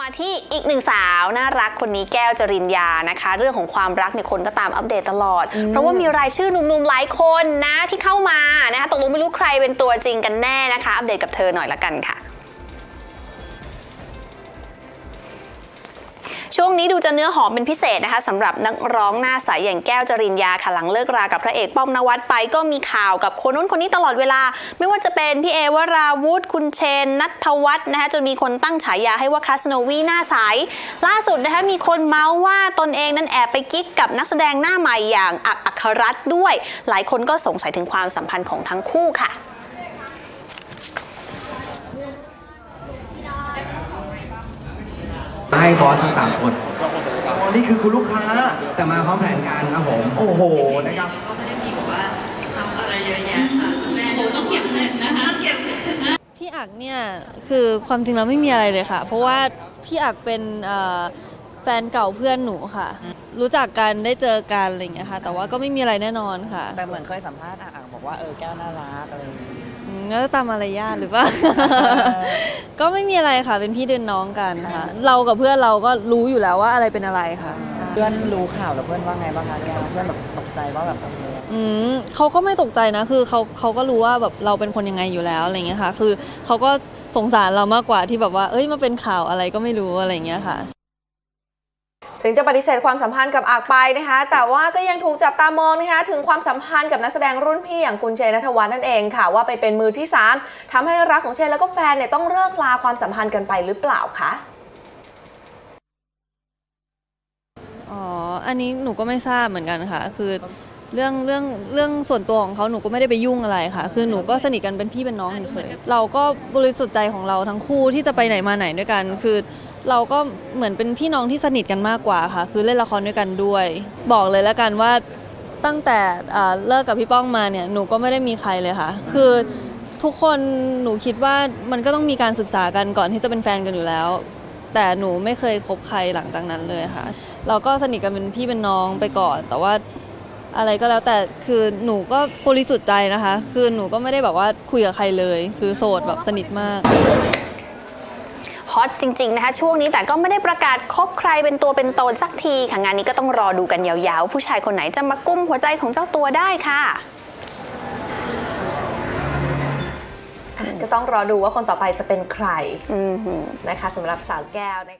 มาที่อีกหนึ่งสาวน่ารักคนนี้แก้วจริญญานะคะ เรื่องของความรักเนี่ยคนก็ตามอัปเดตตลอด เพราะว่ามีรายชื่อหนุ่มๆหลายคนนะที่เข้ามานะคะตกลงไม่รู้ใครเป็นตัวจริงกันแน่นะคะ อัปเดตกับเธอหน่อยละกันค่ะ ช่วงนี้ดูจะเนื้อหอมเป็นพิเศษนะคะสำหรับนักร้องหน้าใสยอย่างแก้วจริญญาค่ะหลังเลิกรากับพระเอกป้อมนวัดไปก็มีข่าวกับคนนู้นคนนี้ตลอดเวลา ไม่ว่าจะเป็นพี่เอวราวุธคุณเชน นัทวัฒน์นะคะจนมีคนตั้งฉายาให้ว่าคาสโนวีหน้าใสล่าสุดนะคะมีคนเมาส์ว่าตนเองนั้นแอบไปกิ๊กกับนักแสดงหน้าใหม่อย่างอักอัครรัตน์ด้วย หลายคนก็สงสัยถึงความสัมพันธ์ของทั้งคู่ค่ะ ให้บอสทั้งสามคน อ๋อนี่คือคุณลูกค้า แต่มาพร้อมแผนการครับผม โอ้โหนะครับเขาไม่ได้มีแบบว่าซับอะไรเยอะแยะค่ะแม่โบต้องเก็บเงินนะคะต้องเก็บเงินพี่อักเนี่ยคือความจริงแล้วไม่มีอะไรเลยค่ะ เพราะว่าพี่อักเป็นเอ่อแฟนเก่าเพื่อนหนูค่ะ รู้จักกันได้เจอกันอะไรอย่างเงี้ยค่ะ แต่ว่าก็ไม่มีอะไรแน่นอนค่ะ แต่เหมือนเคยสัมภาษณ์อ่างบอกว่าเออแก้วน่ารักอะไรอย่างงี้อืม ก็ตามมารยาทหรือเปล่า ก็ไม่มีอะไรค่ะ เป็นพี่เดินน้องกันค่ะ เรากับเพื่อนเราก็รู้อยู่แล้วว่าอะไรเป็นอะไรค่ะใช่เพื่อนรู้ข่าวแล้วเพื่อนว่าไงบ้างคะแก้วเพื่อนแบบตกใจว่าแบบเอออืมเขาก็ไม่ตกใจนะ คือเขาเขาก็รู้ว่าแบบเราเป็นคนยังไงอยู่แล้วอะไรอย่างเงี้ยค่ะ คือเขาก็สงสารเรามากกว่าที่แบบว่า เอ้ยมาเป็นข่าวอะไรก็ไม่รู้อะไรอย่างเงี้ยค่ะ ถึงจะปฏิเสธความสัมพันธ์กับอากไปนะคะ แต่ว่าก็ยังถูกจับตามองนะคะถึงความสัมพันธ์กับนักแสดงรุ่นพี่อย่างคุณเชนัทวัฒน์นั่นเองค่ะ ว่าไปเป็นมือที่ 3ทำให้รักของเชนแล้วก็แฟนเนี่ยต้องเลิกลาความสัมพันธ์กันไปหรือเปล่าคะอ๋ออันนี้หนูก็ไม่ทราบเหมือนกันค่ะ คือเรื่องเรื่องเรื่องส่วนตัวของเขาหนูก็ไม่ได้ไปยุ่งอะไรค่ะ คือหนูก็สนิทกันเป็นพี่เป็นน้องเฉยเราก็บริสุทธิ์ใจของเราทั้งคู่ที่จะไปไหนมาไหนด้วยกัน คือ เราก็เหมือนเป็นพี่น้องที่สนิทกันมากกว่าค่ะ คือเล่นละครด้วยกันด้วย บอกเลยแล้วกันว่าตั้งแต่เลิกกับพี่ป้องมาเนี่ยหนูก็ไม่ได้มีใครเลยค่ะ คือทุกคนหนูคิดว่ามันก็ต้องมีการศึกษากันก่อนที่จะเป็นแฟนกันอยู่แล้ว แต่หนูไม่เคยคบใครหลังจากนั้นเลยค่ะ เราก็สนิทกันเป็นพี่เป็นน้องไปก่อน แต่ว่าอะไรก็แล้วแต่คือหนูก็บริสุทธิ์ใจนะคะ คือหนูก็ไม่ได้แบบว่าคุยกับใครเลย คือโสดแบบสนิทมาก ฮอตจริง ๆ นะคะ ช่วงนี้แต่ก็ไม่ได้ประกาศคบใครเป็นตัวเป็นตนสักทีค่ะงานนี้ก็ต้องรอดูกันยาวๆ ผู้ชายคนไหนจะมากุ้มหัวใจของเจ้าตัวได้ค่ะก็ต้องรอดูว่าคนต่อไปจะเป็นใครนะคะสำหรับสาวแก้วนะ